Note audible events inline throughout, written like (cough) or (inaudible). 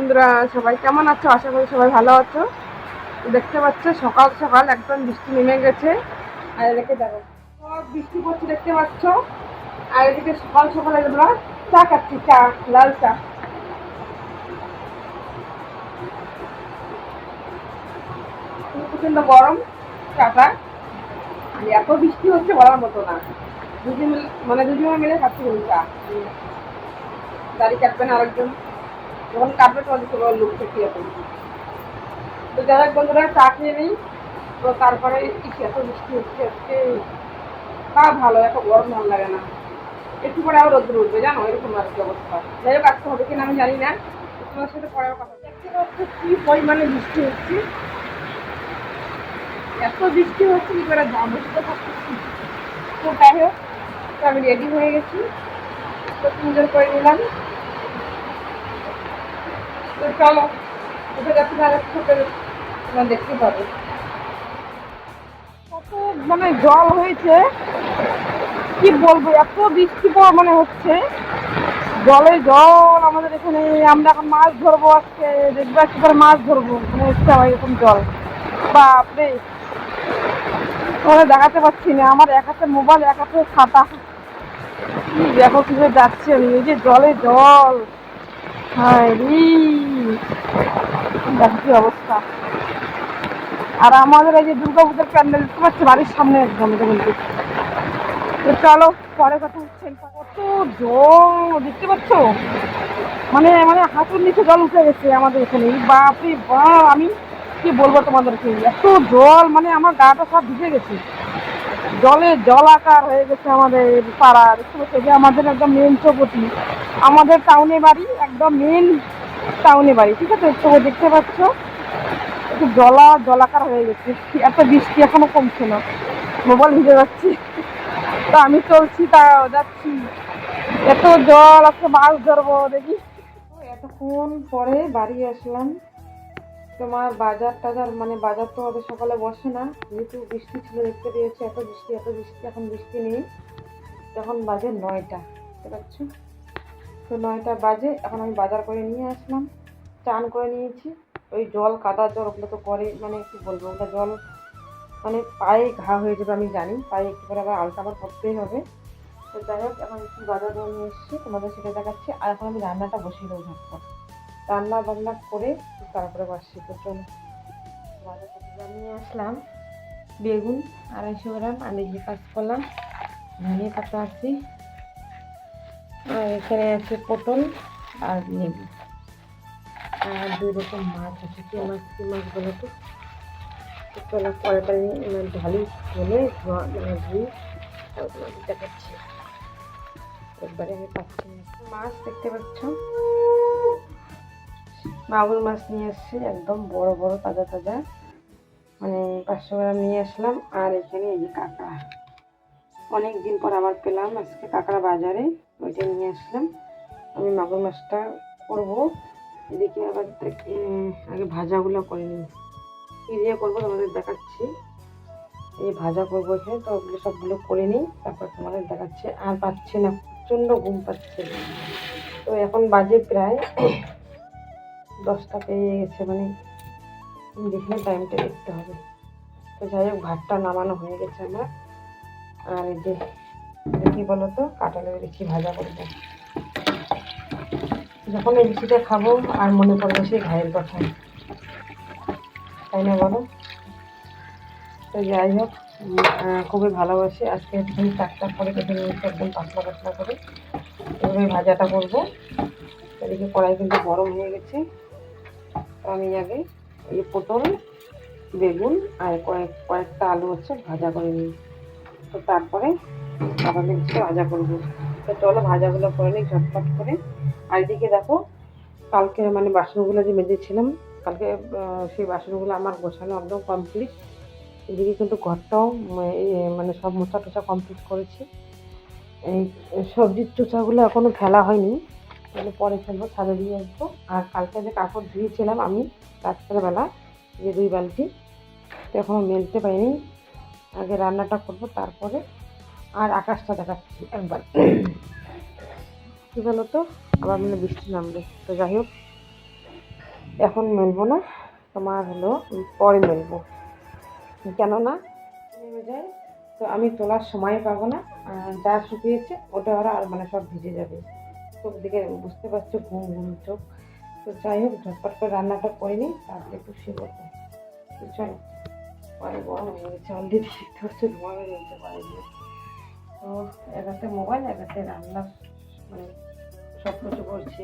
বন্ধুরা, সবাই কেমন আছো? আশা করি সবাই ভালো আছো। দেখতে পাচ্ছ, সকাল সকাল একদম বৃষ্টি নেমে গেছে। আর এদিকে দেখো, সব বৃষ্টি পড়ছে, দেখতে পাচ্ছ? আর এদিকে সকাল সকাল আমরা চা খাচ্ছি, চা, লাল চা। প্রচণ্ড গরম, চাটা। আর এত বৃষ্টি হচ্ছে বলার মতো না। দুজন মানে দুজন মিলে খাচ্ছি চা। দাড়ি কাটবেন আরেকজন। যখন কাটবে তখন তো লুক থেকে এখন তো যারা বন্ধুরা, চা খেয়ে নেই। তো তারপরে এত বৃষ্টি হচ্ছে আজকে। তা ভালো, এত গরম ভালো লাগে না। একটু পরে আবার রোদ্র উঠবে, জানো? এরকম আর কি অবস্থা। যাই হোক, আজকে হবে কিনা আমি জানি না। তোমার সাথে পরে কথা। দেখতে পাচ্ছ কি পরিমাণে বৃষ্টি হচ্ছে? এত বৃষ্টি হচ্ছে, কি করে দাম সেটা ভাবতেছি তো যাই হোক আমি রেডি হয়ে গেছি। তো সুন্দর করে নিলাম। চলো দেখতে পাবে কত মানে জল হয়েছে, কি বলব, এত বৃষ্টি পড়া মানে হচ্ছে। জলে জল আমাদের এখানে, আমরা এখন মাছ ধরবো আজকে, দেখব করে মাছ ধরবো মানে হচ্ছে আমার এরকম জল। বাপরে। তোমাদের দেখাতে পারছি না, আমার এক হাতে মোবাইল, এক হাতে খাতা। দেখো কীভাবে যাচ্ছে আমি এই যে জলে জল। হায় রে। কি অবস্থা। আর আমাদের এই যে দুর্গা পুজোর প্যান্ডেল, দেখতে বাড়ির সামনে একদম কিন্তু। চলো, পরে কথা কত জল, দেখতে পাচ্ছ? মানে মানে হাঁটুর নিচে জল উঠে গেছে আমাদের এখানে। বাপরে বাপ, আমি কি বলব তোমাদেরকে? এত জল মানে আমার গাটা সব ভিজে গেছে। জলে জলাকার হয়ে গেছে আমাদের পাড়া। দেখতে পাচ্ছ যে আমাদের একদম মেন চৌপতি। আমাদের টাউনে বাড়ি, একদম মেন টাউনে বাড়ি, ঠিক আছে? তো দেখতে পাচ্ছ? একটু জলা জলাকার হয়ে গেছে। এত বৃষ্টি এখনও কমছে না। মোবাইল ভিজে যাচ্ছি। তো আমি চলছি, তা যাচ্ছি। এত জল, আজকে মাছ ধরবো, দেখি। এতক্ষণ পরে বাড়ি আসলাম। তোমার বাজার টাজার মানে বাজার তো আমাদের সকালে বসে না। যেহেতু বৃষ্টি ছিল, দেখতে পেয়েছি। এত বৃষ্টি এত বৃষ্টি, এখন বৃষ্টি নেই। তখন বাজে নয়টা বুঝতে পারছ তো নয়টা বাজে, এখন আমি বাজার করে নিয়ে আসলাম, চান করে নিয়েছি। ওই জল, কাদা জল, ওগুলো তো করে মানে কি বলব, ওগুলো জল মানে পায়ে ঘা হয়ে যাবে, আমি জানি, পায়ে একটু করে আবার আলতা আবার করতেই হবে। তো যাই হোক, এখন একটু বাজার করে নিয়ে এসেছি, তোমাদের সেটা দেখাচ্ছি, আর এখন আমি রান্নাটা বসিয়ে দেবো ঝটপট। রান্না বান্না করে তারপরে বসছি তো চলো। বাজার নিয়ে আসলাম, বেগুন, আড়াইশো গ্রাম আর এই যে কাঁচকলা ধনিয়া পাতা আছে। এখানে আছে পটল আর লেবু আর দুই রকম মাছ আছে, কি মাছ কি মাছ বলো তো? তো চলো কড়াটা নিয়ে মানে ঢালি ধোয়া মানে ধুই তারপর দেখাচ্ছি। একবারে আমি পাচ্ছি মাছ দেখতে পাচ্ছ? মাগুর মাছ নিয়ে এসেছি, একদম বড় বড়, তাজা তাজা। মানে পাঁচশো গ্রাম নিয়ে আসলাম, আর এখানে এই যে কাঁকড়া। অনেক দিন পর আবার পেলাম, আজকে কাঁকড়া বাজারে, ওইটা নিয়ে আসলাম। আমি মাগুর মাছটা করব। এদিকে আবার আগে ভাজাগুলো করে নিই। কী দিয়ে করব তোমাদের দেখাচ্ছি। এই ভাজা করব এখানে, তো ওগুলো সবগুলো করে নিই, তারপর তোমাদের দেখাচ্ছি। আর পাচ্ছি না, প্রচণ্ড ঘুম পাচ্ছে। তো এখন বাজে প্রায় দশটা পেরিয়ে গেছে মানে দেখলে টাইমটা দেখতে হবে। তো যাই হোক, ভাতটা নামানো হয়ে গেছে আমার। আর এই যে কি বলো তো কাঁঠালের বেশি ভাজা করব যখন এই বিচিটা খাব, আর মনে পড়বে সেই ঘায়ের কথা তাই না বলো? তো যাই হোক খুবই ভালোবাসি। আজকে একটুখানি টাক টাক করে কেটে নিয়েছি, একদম পাতলা পাতলা করে। এভাবে ভাজাটা করব। এদিকে কড়াই কিন্তু গরম হয়ে গেছে। আমি আগে এই পটল, বেগুন আর কয়েক, কয়েকটা আলু হচ্ছে ভাজা করে নিই তো তারপরে আবার মিক্সটা ভাজা করব। তো চলো ভাজাগুলো করে নিই, ঝটপট করে। আর এদিকে দেখো, কালকে মানে বাসনগুলো যে মেজেছিলাম, কালকে সেই বাসনগুলো আমার গোছানো একদম কমপ্লিট এদিকে কিন্তু ঘরটাও মানে সব মোছা টোচা কমপ্লিট করেছি। এই সবজির চোচাগুলো এখনও ফেলা হয়নি, তাহলে পরে ফেলব, ছাদে দিয়ে আসব। আর কালকে যে কাপড় ধুয়েছিলাম আমি রাত্রেবেলা, যে দুই বালতি, তো এখনও মেলতে পারিনি। আগে রান্নাটা করব, তারপরে আর আকাশটা দেখাচ্ছি একবার। কী বলো তো? আবার মানে বৃষ্টি নামবে। তো যাই হোক, এখন মেলবো না। তোমার হলো পরে মেলবো। কেননা নেমে যায়, তো আমি তোলার সময় পাবো না। যা শুকিয়েছে, ওটা ওরা আর মানে সব ভিজে যাবে। চোখ দিকে বুঝতে পারছ, ঘুম ঘুম চোখ। তো যাই হোক, ঝটপট করে রান্নাটা করে নিই, তারপরে একটু পড়ব। তো চলো। পরে গরম হয়ে গেছে অলরেডি দেখতে হচ্ছে গেছে বাইরে দিয়ে। তো একাতে মোবাইল, একাতে রান্নার মানে সব কিছু করছি।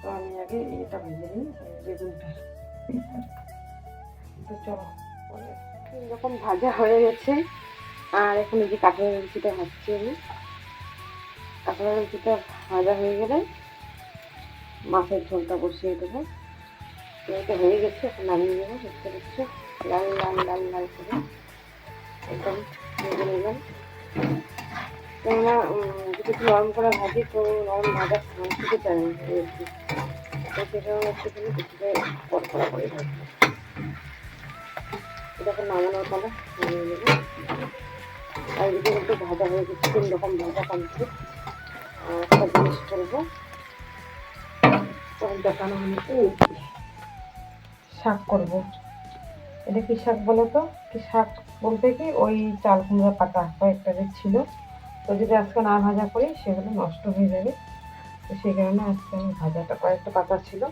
তো আমি আগে এটা ভেজে নিই, বেগুনটা। তো চলো, পরে এরকম ভাজা হয়ে গেছে। আর এখন এই যে কাঁঠালের লুচিটা ভাজছি আমি। কাঁঠালের লুচিটা ভাজা হয়ে গেলে মাছের ঝোলটা বসিয়ে দেবো। এটা হয়ে গেছে, এখন নামিয়ে নেব, দেখতে পাচ্ছ লাল লাল লাল লাল করে একদম ভেজে নিলাম কেননা যদি একটু নরম করে ভাজি, তো নরম ভাজা খেতে কি। তো কিছুটা করে ভাজবো। এটা এখন নামানোর পালা, নামিয়ে আর এদিকে ভাজা হয়ে গেছে, তিন রকম ভাজা কমপ্লিট, আর জিনিস করব। দেখানো হয়নি শাক করব। এটা কি শাক বলো তো? কি শাক বলতে কি? ওই চাল কুমড়া পাতা কয়েকটা যে ছিল, তো যদি আজকে না ভাজা করি, সেগুলো নষ্ট হয়ে যাবে। তো সেই কারণে আজকে আমি ভাজাটা, কয়েকটা পাতা ছিল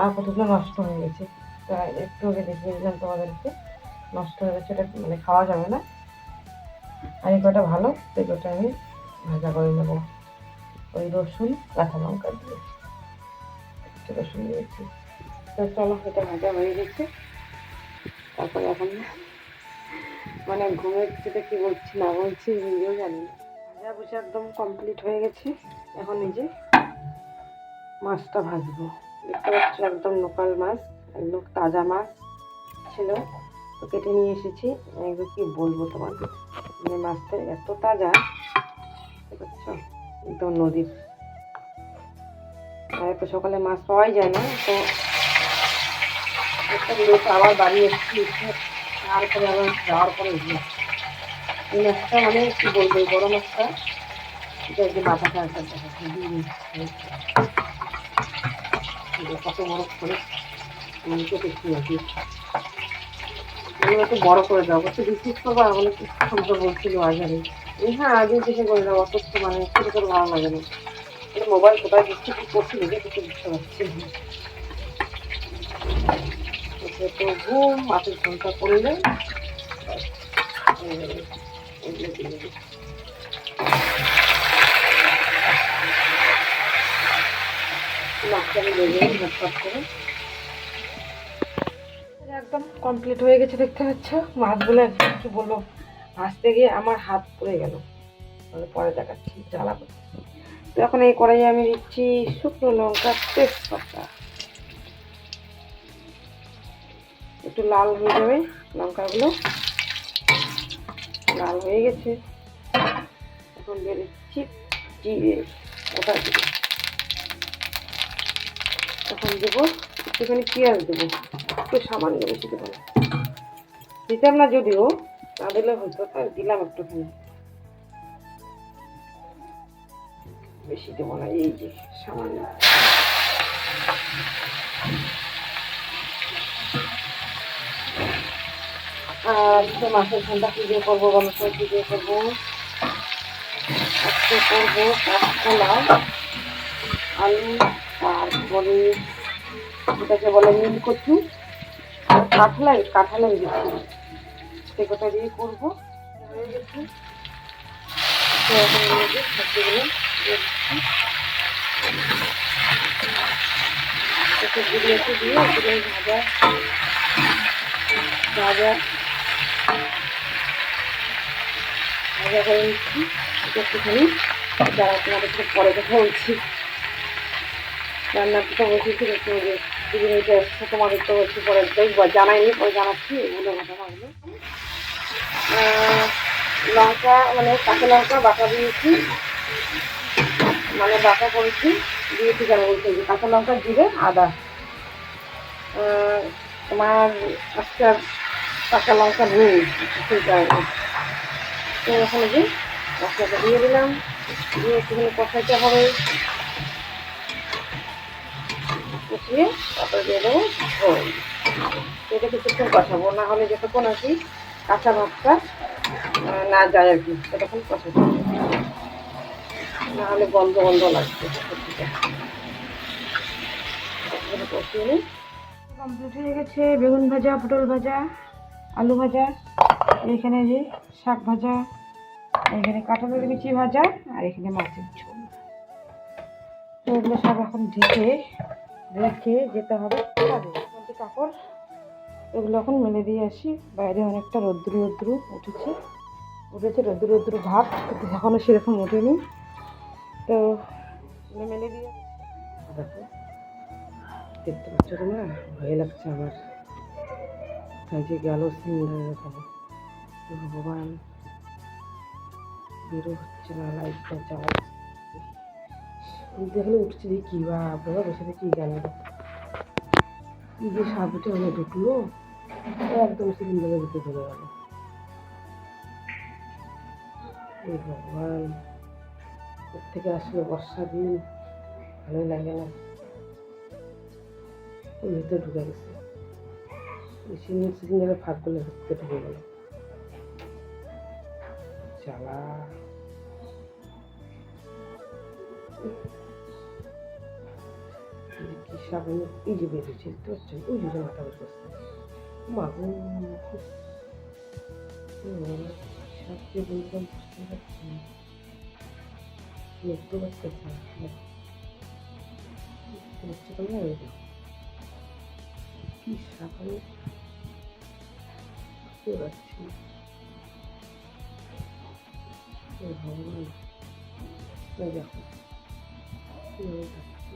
আর কতগুলো নষ্ট হয়ে গেছে। তা একটু আগে দেখিয়ে দিলাম তোমাদেরকে, নষ্ট হয়ে গেছে, এটা মানে খাওয়া যাবে না। আর এই কটা ভালো কটা আমি ভাজা করে নেব। ওই রসুন, কাঁচা লঙ্কা দিয়ে। রসুন দিয়েছি। তো চলো এটা ভাজা হয়ে গেছে তারপরে এখন মানে ঘুমের যেটা কি বলছি না বলছি নিজেও জানি না। ভাজা বুঝে একদম কমপ্লিট হয়ে গেছে। এখন যে মাছটা ভাজবো। দেখতে পাচ্ছ একদম লোকাল মাছ, একদম তাজা মাছ ছিল। তো কেটে নিয়ে এসেছি। একদম কি বলব তোমার মানে মাছটা এত তাজা একদম নদীর। আর সকালে মাছ পাওয়াই যায় না, তো একটা বিরতি আবার বাড়ি এসেছি, এসে তারপরে আবার যাওয়ার পরে উঠলাম এই মাছটা মানে কি বলব বড় মাছটা এটা যে মাথাটা একটা দেখা কত বড় করে কেটেছি আর এগুলো একটু বড় করে দাও একটু রিসিভ করব কি সুন্দর বলছিল বাজারে এই হ্যাঁ আগে কিছু করে দাও, অত মানে ছোটো করে ভালো লাগে না। মোবাইল কোথায় দিচ্ছি কি করছি নিজে কিছু বুঝতে পারছি না তো ঘুম মাছের ঘণ্টা করলে একদম কমপ্লিট হয়ে গেছে, দেখতে পাচ্ছ? মাছগুলো একদম কি বলব, ভাজতে গিয়ে আমার হাত পড়ে গেল। পরে দেখাচ্ছি জ্বালা তো এখন এই কড়াইয়ে আমি দিচ্ছি শুকনো লঙ্কা তেজপাতা। একটু লাল হয়ে যাবে লঙ্কাগুলো। লাল হয়ে গেছে। এখন দিচ্ছি জিরে ওটা এখন দেবো একটুখানি পেঁয়াজ দেবো। একটু সামান্য বেশি দেবো দিতাম না যদিও, না দিলে হতো, তাই দিলাম একটুখানি। বেশি দেবো না, এই যে সামান্য। সে মাছের ঠান্ডা কী দিয়ে করব গণেশ কী দিয়ে করব। আজকে করব কাঁচকলা, আলু তারপরে যেটাকে বলে নীল কচু আর কাঁঠালের বিচি সে কটা দিয়ে করব? দিয়ে দিই সবজিগুলো দিয়ে দিচ্ছি তো সবজিগুলো একটু দিয়ে এগুলো ভাজা ভাজা ভাজা করে নিচ্ছি। একটুখানি। যারা তোমাদের সাথে পরে কথা বলছি। কথা বলছি একটু দিদি মেয়েটা এসছে তোমাদের তো একটু পরে দেখব জানাইনি, পরে জানাচ্ছি এগুলো ঘটনাগুলো লঙ্কা মানে কাঁচা লঙ্কা বাটা দিয়েছি। মানে বাটা করেছি, দিয়েছি কেন বলছি কাঁচা লঙ্কা, জিরে, আদা। তোমার আজকে কাঁচা লঙ্কা নেই সেই কারণে তো এই যে মশলাটা দিয়ে দিলাম। দিয়ে একটুখানি কষাইতে হবে। কষিয়ে তারপরে দিয়ে দেবো ঝোল। এটা কিছুক্ষণ কষাবো, না হলে যতক্ষণ কি কাঁচা ভাতটা না যায় আর কি, ততক্ষণ কষাতে। না হলে গন্ধ গন্ধ তারপরে কষিয়ে নিই। কমপ্লিট হয়ে গেছে। বেগুন ভাজা, পটল ভাজা। আলু ভাজা, এখানে যে শাক ভাজা, এখানে কাঁঠালের বিচি ভাজা, আর এখানে মাছের ঝোল। তো এগুলো সব এখন ঢেকে রেখে যেতে হবে। কাপড়, এগুলো এখন মেলে দিয়ে আসি। বাইরে অনেকটা রোদ্রু রোদ্রু উঠেছে। উঠেছে রোদ্রু রোদ্রু ভাব, কিন্তু এখনও সেরকম ওঠেনি। তো মেলে দিয়ে দেখো, দেখতে পাচ্ছ তোমরা ভয় লাগছে আমার। যে গেল সিলিন্ডারের ওখানে ভগবান, বেরো হচ্ছে না, লাইটটা চালাই দেখলে উঠছে দেখি কি বা বাবা বসে দেখি গেল কি যে সাবুটে হলে ঢুকলো একদম সিলিন্ডারের ভিতরে চলে গেল। এই ভগবান এর থেকে আসলে বর্ষা দিন? ভালোই লাগে না। ভিতরে ঢুকে গেছে। সিলিন্ডার সিলিন্ডারের ফাঁকগুলো ভিতরে ঢুকে গেল যে কি সাবান, এই যে বেরিয়েছে দেখতে পাচ্ছেন ওই যে মাথা করছে। বুঝতে পারছি না। দেখতে কি সাবান? বুঝতে পারছি না ও ভগবান এই দেখো কীভাবে যাচ্ছে।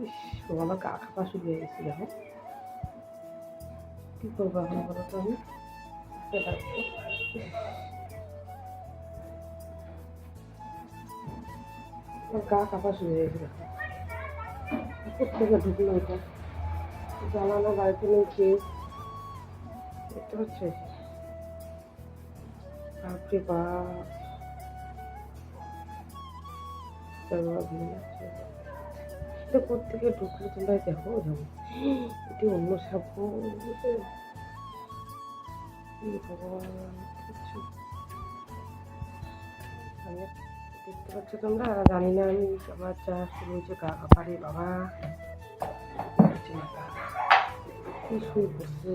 ইস, বাবা গা খাপা শুরু হয়ে গেছে দেখো কি করব এখন বলো তো আমি বুঝতে পারছি কোথেকে ঢুকলো এটা? জানানো বাড়িতে নেই খেয়ে দেখতে পাচ্ছ? বাপরে বাপ। এটা কোথেকে ঢুকলো তোমরা দেখো যেমন এটি অন্য সাপ দেখতে পাচ্ছ তোমরা? জানি না আমি আমার যা শুরু হয়েছে কাপারে বাবা না। কি শুরু করছে?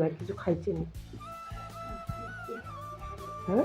না, কিছু খাইছে নি। হ্যাঁ?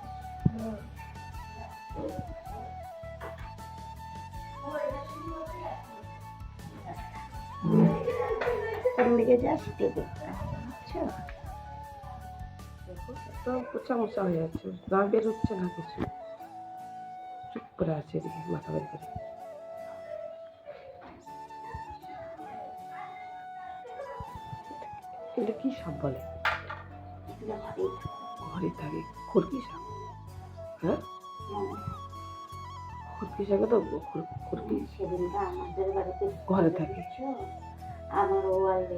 দিকে যাস আচ্ছা দেখো একদম পোচা মোচা হয়ে যাচ্ছে গা বের হচ্ছে না কিছু। চুপ করে আছে এদিকে মাথা বের করে। এটা কি সাপ বলে? ঘরে থাকে খুরকি সাপ। হ্যাঁ? খুরকি সাপে তো খুর- খুরকি ঘরে থাকে। বুঝছ? আমার ওয়ালে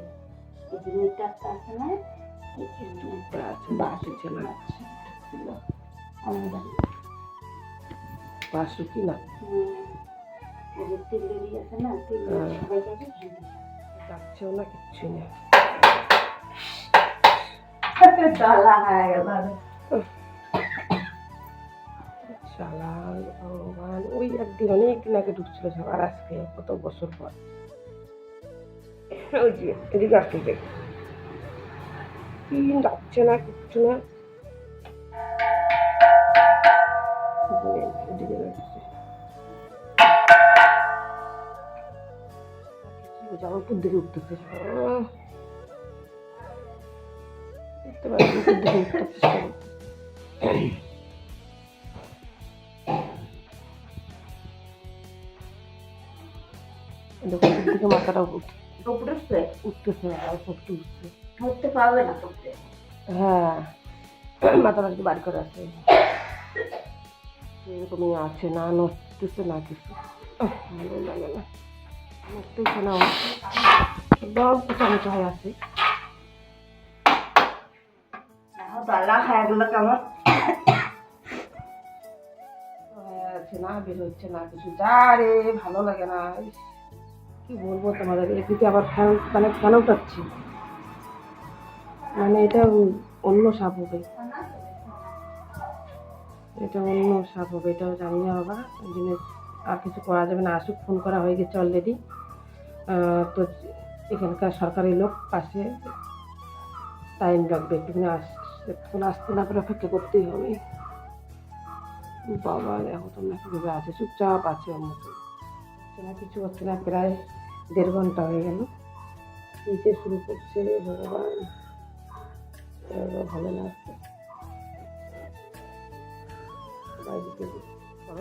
এই যে মিটারটা আছে না বাসি না ছিল আমার বাড়ি। বাসুকি না? তিল্লি আছে না তিল্লি হ্যাঁ। সবাই যাচ্ছেও না কিচ্ছু না। (laughs) চলা হয়ে গেল ভগবান। ওই একদিন অনেক দিন আগে ঢুকছিল আর আজকে কত বছর পর? ওই যে এদিকে আসতে দেখ। কি যাচ্ছে না কিচ্ছু না। এদিকে যাচ্ছে। যাও উপর দিকে উঠতেছে। উঠতে উঠতে মাথাটা উঠ- উঠতেছে উঠছে উঠতে পারবে না হ্যাঁ বাড়ি করে আছে এরকমই আছে না নড়তেছে না কিছু। ভালো লাগে না নড়তেছে না কুচামুচা হয়ে আছে? হয়ে গেল কেমন? হয়ে আছে না বের হচ্ছে না কিছু। যা রে ভালো লাগে না। কি বলব তোমাদের? এদিকে আবার ফ্যান মানে ফ্যানও পাচ্ছি মানে এটা অন্য সাপ হবে। এটা অন্য সাপ হবে, এটাও জানি না বাবা। জন্য আর কিছু করা যাবে না। আসুক, ফোন করা হয়ে গেছে অলরেডি তো এখানকার সরকারি লোক পাশে। টাইম লাগবে একটুখানি আসতে ফোন আসতে না করে অপেক্ষা করতেই হবে। বাবা, দেখো তোমরা কীভাবে আছে। চুপচাপ আছে মতো। হচ্ছে না, কিছু হচ্ছে না, প্রায় দেড় ঘণ্টা হয়ে গেল। নিতে শুরু করছে, ভগবান। ভালো লাগছে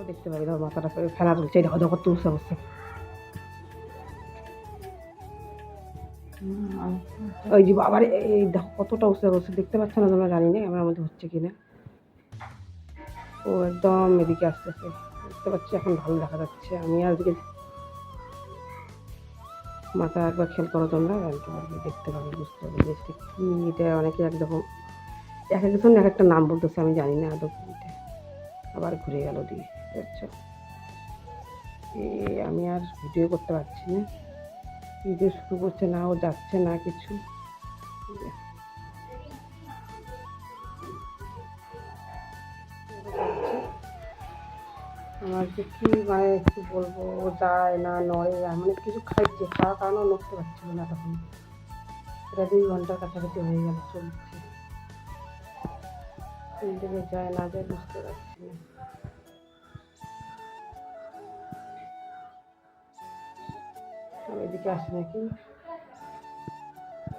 দেখতে পাবি না মাথাটা করে ফেলা তুলছে দেখো দেখো তুলছে অবস্থা। ওই যে আবার এই দেখো, কতটা উৎসাহ করছে দেখতে পাচ্ছ না তোমরা, জানি না আমার মধ্যে হচ্ছে কিনা। ও একদম এদিকে আসতেছে, দেখতে পাচ্ছি, এখন ভালো দেখা যাচ্ছে। আমি আর এদিকে মাথা একবার খেয়াল করো তোমরা আর দেখতে পাবে, বুঝতে পারবে যে কী এটা অনেকে একরকম এক একজন এক একটা নাম বলতেছে, আমি জানি না আদৌ এটা আবার ঘুরে গেল দিয়ে, বুঝছ? আমি আর ভিডিও করতে পারছি না। ভিডিও শুরু করছে না, ও যাচ্ছে না কিছু। আমার যে কি মানে কি বলব ও যায় না নড়ে এমন কিছু খাইছে খাওয়ার কারণেও নড়তে পারছিল না তখন। এটা দুই ঘণ্টার কাছাকাছি হয়ে গেল চলছে। কোন দিকে যায় না যায় বুঝতে পারছি না। এদিকে আসি নাকি?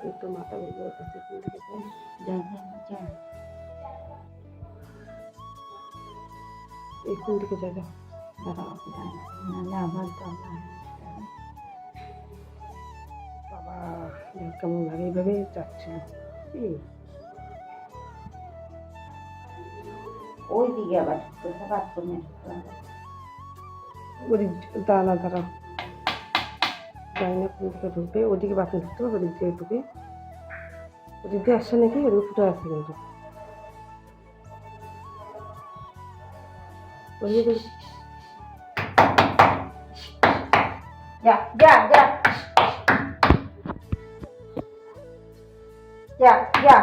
একটু মাথা বের করতেছে কোন দিকে যায়? যা যা যা এই কোন দিকে যায় দেখো দাঁড়াও নাহলে কেমন লাগে এইভাবে যাচ্ছে ওই আবার বাথরুমে ওদিক দাঁড়া না কোন দিকে ওদিকে বাথরুম ঢুকতে হবে ওদিক দিয়ে ঢুকে ওদিক দিয়ে আসছে নাকি ওদিকে ফুটে আসছে যা যা যা যা যা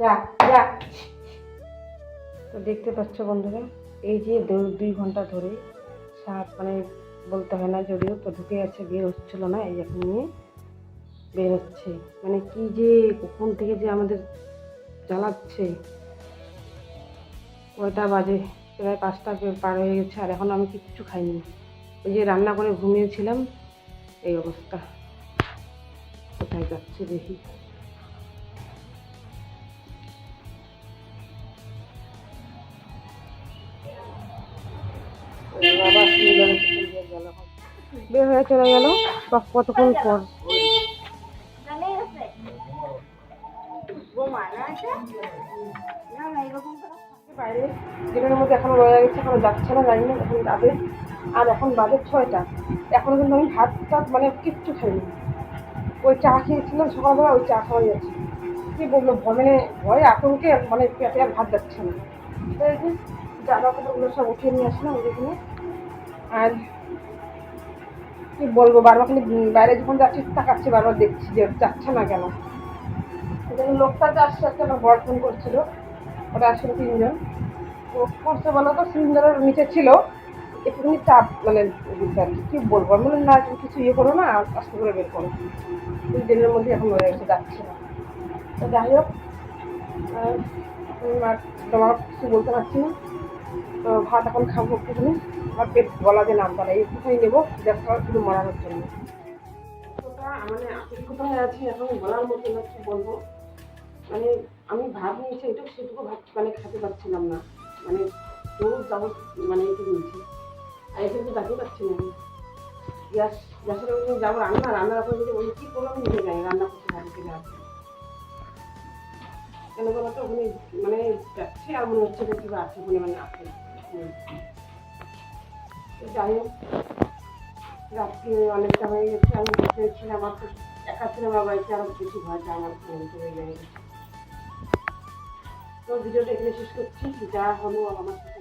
যা যা তো দেখতে পাচ্ছ বন্ধুরা, এই যে দুই ঘণ্টা ধরে সাপ মানে বলতে হয় না যদিও, তো ঢুকে আছে বের হচ্ছিল না, এই এখন নিয়ে বের হচ্ছে। মানে কি যে, কখন থেকে যে আমাদের জ্বালাচ্ছে, কয়টা বাজে? প্রায় পাঁচটা পার হয়ে গেছে, আর এখন আমি কিচ্ছু খাইনি। ওই যে রান্না করে ঘুমিয়েছিলাম, এই অবস্থা। কোথায় যাচ্ছে দেখি। বের হয়ে চলে গেল কতক্ষণ পর? বাইরে দিনের মধ্যে এখনও রয়ে গেছে, এখনও যাচ্ছে না জানি না এখন যাবে আর এখন বাজে ছয়টা। এখনও কিন্তু আমি ভাত টাত মানে কিচ্ছু খাইনি। ওই চা খেয়েছিলাম সকালবেলা, ওই চা খাওয়াই আছে কি বলব মানে ভয়ে আতঙ্কে মানে পেটে আর ভাত যাচ্ছে না। জামা কাপড়গুলো সব উঠিয়ে নিয়ে আসলাম ওইখানে আর কি বলব, বারবার খালি বাইরে যখন যাচ্ছি তাকাচ্ছি, বারবার দেখছি যে যাচ্ছে না কেন। লোকটা যে আসছে একটা আমার বর ফোন করছিল। ওটা আসলে তিনজন। করছে বলো তো সিলিন্ডারের নিচে ছিল। একটুখানি চাপ মানে আর কি। বলব আমি বললাম, না তুমি কিছু ইয়ে করো না আস্তে করে বের করো। দুই দিনের মধ্যে এখন হয়ে গেছে যাচ্ছে না। তো যাই হোক আর তোমার কিছু বলতে পারছি না। তো ভাত এখন খাব একটুখানি। আমার পেট গলা দিয়ে নাম তারা একটুখানি নেব খাওয়া শুধু মারানোর জন্য। মানে আপেল কোথায় আছে এখন বলার মতো না কি বলব। মানে আমি ভাত নিয়েছি এটুকু সেটুকু ভাত মানে খেতে পারছিলাম না। মানে রোজ যাব মানে এটুকু নিয়েছি। আর এখানে দেখতে পাচ্ছি না। গ্যাস গ্যাসের ওখানে যাব রান্না, রান্নার ওখানে যদি ওই কী করব আমি নিজে রান্না করতে ভালো কিনা। কেন বলো তো, ওখানে মানে যাচ্ছে আর মনে হচ্ছে যে কিবা আছে ওখানে মানে আছে। যাই হোক, রাত্রি অনেকটা হয়ে গেছে, আমি ছিলাম আমার তো একা ছিলাম আমার বাড়িতে আরও বেশি ভয়টা আমার হয়ে গেছে। তো ভিডিওটা এখানে শেষ করছি যা হলো আমার সাথে